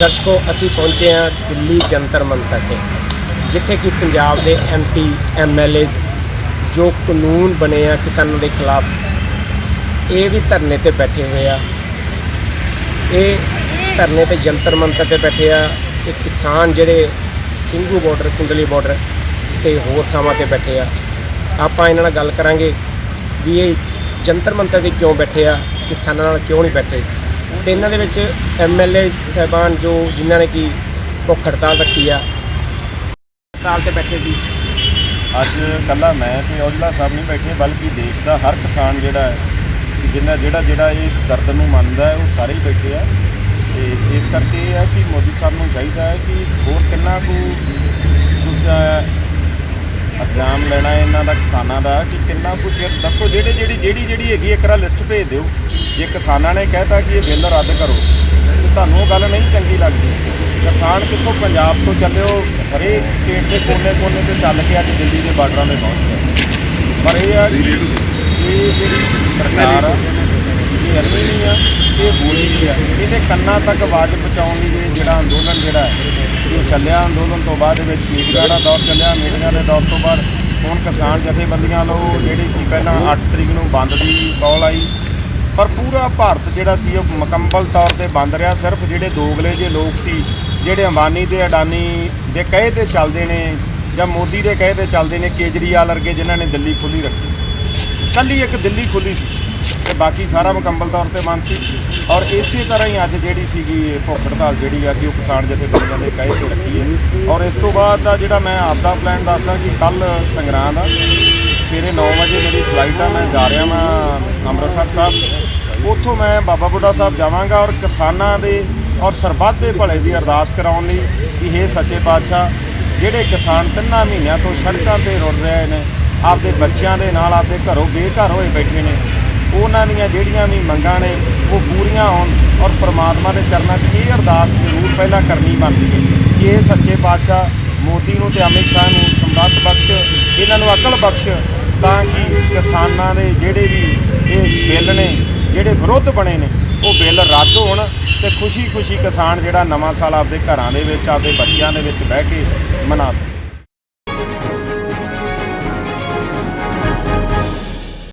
ਦਰਸ਼ਕੋ, ਅਸੀਂ ਪਹੁੰਚੇ ਹਾਂ ਦਿੱਲੀ ਜੰਤਰ ਮੰਤਰ ਤੇ, ਜਿੱਥੇ ਕਿ ਪੰਜਾਬ ਦੇ ਐਮਪੀ ਐਮਐਲਏਜ਼ ਜੋ ਕਾਨੂੰਨ ਬਣੇ ਆ ਕਿਸਾਨਾਂ ਦੇ ਖਿਲਾਫ, ਇਹ ਵੀ ਧਰਨੇ ਤੇ ਬੈਠੇ ਹੋਏ ਆ। ਇਹ ਧਰਨੇ ਤੇ ਜੰਤਰ ਮੰਤਰ ਤੇ ਬੈਠੇ ਆ ਤੇ ਕਿਸਾਨ ਜਿਹੜੇ ਸਿੰਘੂ ਬਾਰਡਰ ਕੁੰਡਲੀ ਬਾਰਡਰ ਤੇ ਹੋਰ ਥਾਵਾਂ ਤੇ ਬੈਠੇ ਆ। ਆਪਾਂ ਇਹਨਾਂ ਨਾਲ ਗੱਲ ਕਰਾਂਗੇ ਵੀ ਇਹ ਜੰਤਰ ਮੰਤਰ ਤੇ ਕਿਉਂ ਬੈਠੇ ਆ, ਕਿਸਾਨਾਂ ਨਾਲ ਕਿਉਂ ਨਹੀਂ ਬੈਠੇ? ਤੇ ਇਹਨਾਂ ਦੇ ਵਿੱਚ ਐਮਐਲਏ ਸਹਿਬਾਨ ਜੋ ਜਿਨ੍ਹਾਂ ਨੇ ਕੀ ਭੁੱਖ ਹੜਤਾਲ ਰੱਖੀ ਆ। ਹੜਤਾਲ ਤੇ ਬੈਠੇ ਸੀ। ਅੱਜ ਕੱਲਾ ਮੈਂ ਤੇ ਔਜਲਾ ਸਾਹਿਬ ਨਹੀਂ ਬੈਠੇ ਬਲਕਿ ਦੇਸ਼ ਦਾ ਹਰ ਕਿਸਾਨ ਜਿਹੜਾ ਹੈ ਕਿ ਜਿੰਨਾ ਜਿਹੜਾ ਜਿਹੜਾ ਇਸ ਦਰਦ ਨੂੰ ਮੰਨਦਾ ਹੈ ਉਹ ਸਾਰੇ ਹੀ ਬੈਠੇ ਆ। ਤੇ ਇਸ ਕਰਕੇ ਇਹ ਹੈ ਕਿ ਮੋਦੀ ਸਾਹਿਬ ਨੂੰ ਚਾਹੀਦਾ ਹੈ ਕਿ ਹੋਰ ਕਿੰਨਾ ਕੁ ਤੁਸੀਂ ਇਗਜ਼ਾਮ ਲੈਣਾ ਇਹਨਾਂ ਦਾ ਕਿਸਾਨਾਂ ਦਾ ਕਿ ਕਿੰਨਾ ਕੁ ਚਿਰ ਦੱਸੋ ਜਿਹੜੇ ਜਿਹੜੀ ਜਿਹੜੀ ਜਿਹੜੀ ਹੈਗੀ ਇੱਕ ਰਾ ਲਿਸਟ ਭੇਜ ਦਿਓ। ਜੇ ਕਿਸਾਨਾਂ ਨੇ ਕਹਿਤਾ ਕਿ ਇਹ ਬਿੱਲ ਰੱਦ ਕਰੋ ਤੇ ਤੁਹਾਨੂੰ ਉਹ ਗੱਲ ਨਹੀਂ ਚੰਗੀ ਲੱਗਦੀ। ਕਿਸਾਨ ਕਿੱਥੋਂ ਪੰਜਾਬ ਤੋਂ ਚੱਲਿਓ? ਹਰੇਕ ਸਟੇਟ ਦੇ ਕੋਨੇ-ਕੋਨੇ ਤੇ ਚੱਲ ਕੇ ਅੱਜ ਦਿੱਲੀ ਦੇ ਬਾਰਡਰਾਂ 'ਤੇ ਪਹੁੰਚ ਗਿਆ ਪਰ ਇਹ ਆ ਕਿ ਇਹ ਜਿਹੜੀ ਸਰਕਾਰ ਆ ਇਹ ਅਰਮੀ ਨਹੀਂ ਆ। ਇਹ ਬੋਲੀ ਨਹੀਂ ਆ। ਇਹਦੇ ਕੰਨਾਂ ਤੱਕ ਆਵਾਜ਼ ਪਹੁੰਚਾਉਣ ਲਈ ਇਹ ਜਿਹੜਾ ਅੰਦੋਲਨ ਜਿਹੜਾ ਹੈ, ਇਹ ਚੱਲਿਆ। ਅੰਦੋਲਨ ਤੋਂ ਬਾਅਦ ਵਿੱਚ ਮੀਟਿੰਗਾਂ ਦਾ ਦੌਰ ਚੱਲਿਆ। ਮੀਟਿੰਗਾਂ ਦੇ ਦੌਰ ਤੋਂ ਬਾਅਦ ਹੁਣ ਕਿਸਾਨ ਜਥੇਬੰਦੀਆਂ ਵੱਲੋਂ ਜਿਹੜੀ ਸੀ ਪਹਿਲਾਂ 8 ਤਰੀਕ ਨੂੰ ਬੰਦ ਦੀ ਕਾਲ ਆਈ। ਪਰ ਪੂਰਾ ਭਾਰਤ ਜਿਹੜਾ ਸੀ ਉਹ ਮੁਕੰਮਲ ਤੌਰ ਤੇ ਬੰਦ ਰਿਹਾ। ਸਿਰਫ ਜਿਹੜੇ ਦੋਗਲੇ ਜੇ ਲੋਕ ਸੀ, ਜਿਹੜੇ ਅੰਬਾਨੀ ਤੇ ਅਡਾਨੀ ਦੇ ਕਹੇ ਤੇ ਚੱਲਦੇ ਨੇ ਜਾਂ ਮੋਦੀ ਦੇ ਕਹੇ ਤੇ ਚੱਲਦੇ ਨੇ, ਕੇਜਰੀਵਾਲ ਵਰਗੇ ਜਿਨ੍ਹਾਂ ਨੇ ਦਿੱਲੀ ਖੁੱਲੀ ਰੱਖੀ। ਕੱਲੀ ਇੱਕ ਦਿੱਲੀ ਖੁੱਲੀ ਸੀ। ਬਾਕੀ ਸਾਰਾ ਮੁਕੰਮਲ ਤੌਰ ਤੇ ਬੰਦ ਸੀ। ਔਰ ਇਸੇ ਤਰ੍ਹਾਂ ਹੀ ਅੱਜ ਜਿਹੜੀ ਸੀਗੀ ਇਹ ਭੁੱਖ ਹੜਤਾਲ ਜਿਹੜੀ ਆ ਕਿ ਉਹ ਕਿਸਾਨ ਜਥੇਬੰਦੀਆਂ ਦੇ ਕਹੇ ਤੇ ਰੱਖੀ ਹੈ। ਔਰ ਇਸ ਤੋਂ ਬਾਅਦ ਦਾ ਜਿਹੜਾ ਮੈਂ ਆਪਦਾ ਪਲਾਨ ਦੱਸਦਾ ਕਿ ਕੱਲ ਸੰਗਰਾਂ ਦਾ ਸਵੇਰੇ 9 ਵਜੇ ਮੇਰੀ ਫਲਾਈਟ ਆ, ਮੈਂ ਜਾ ਰਿਹਾ ਮੈਂ ਅੰਮ੍ਰਿਤਸਰ ਸਾਹਿਬ। ਉੱਥੋਂ ਮੈਂ ਬਾਬਾ ਬੁੱਢਾ ਸਾਹਿਬ ਜਾਵਾਂਗਾ ਔਰ ਕਿਸਾਨਾਂ ਦੇ ਔਰ ਸਰਬੱਤ ਦੇ ਭਲੇ ਦੀ ਅਰਦਾਸ ਕਰਾਉਣ ਲਈ ਕਿ ਇਹ ਸੱਚੇ ਪਾਤਸ਼ਾਹ, ਜਿਹੜੇ ਕਿਸਾਨ ਤਿੰਨਾਂ ਮਹੀਨਿਆਂ ਤੋਂ ਸੜਕਾਂ ਤੇ ਰੁੜ ਰਹੇ ਨੇ, ਆਪਦੇ ਬੱਚਿਆਂ ਦੇ ਨਾਲ ਆਪਦੇ ਘਰੋਂ ਬੇਘਰ ਹੋਏ ਬੈਠੇ ਨੇ ਉਹਨਾਂ ਦੀਆਂ ਜਿਹੜੀਆਂ ਵੀ ਮੰਗਾਂ ਨੇ, ਉਹ ਪੂਰੀਆਂ ਹੋਣ ਔਰ ਪ੍ਰਮਾਤਮਾ ਦੇ ਚਰਨਾਂ 'ਚ ਇਹ ਅਰਦਾਸ ਜ਼ਰੂਰ ਪਹਿਲਾਂ ਕਰਨੀ ਬਣਦੀ ਹੈ ਕਿ ਇਹ ਸੱਚੇ ਪਾਤਸ਼ਾਹ ਮੋਦੀ ਨੂੰ ਤੇ ਅਮਿਤ ਸ਼ਾਹ ਨੂੰ ਸਮਰੱਥ ਬਖਸ਼, ਇਹਨਾਂ ਨੂੰ ਅਕਲ ਬਖਸ਼, ਤਾਂ ਕਿ ਕਿਸਾਨਾਂ ਦੇ ਜਿਹੜੇ ਵੀ ਇਹ ਬਿੱਲ ਨੇ, ਜਿਹੜੇ ਵਿਰੁੱਧ ਬਣੇ ਨੇ, ਉਹ ਬਿੱਲ ਰੱਦ ਹੋਣ ਤੇ ਖੁਸ਼ੀ-ਖੁਸ਼ੀ ਕਿਸਾਨ ਜਿਹੜਾ ਨਵਾਂ ਸਾਲ ਆਪਦੇ ਘਰਾਂ ਦੇ ਵਿੱਚ, ਆਪਦੇ ਬੱਚਿਆਂ ਦੇ ਵਿੱਚ ਬਹਿ ਕੇ ਮਨਾ ਸਕੇ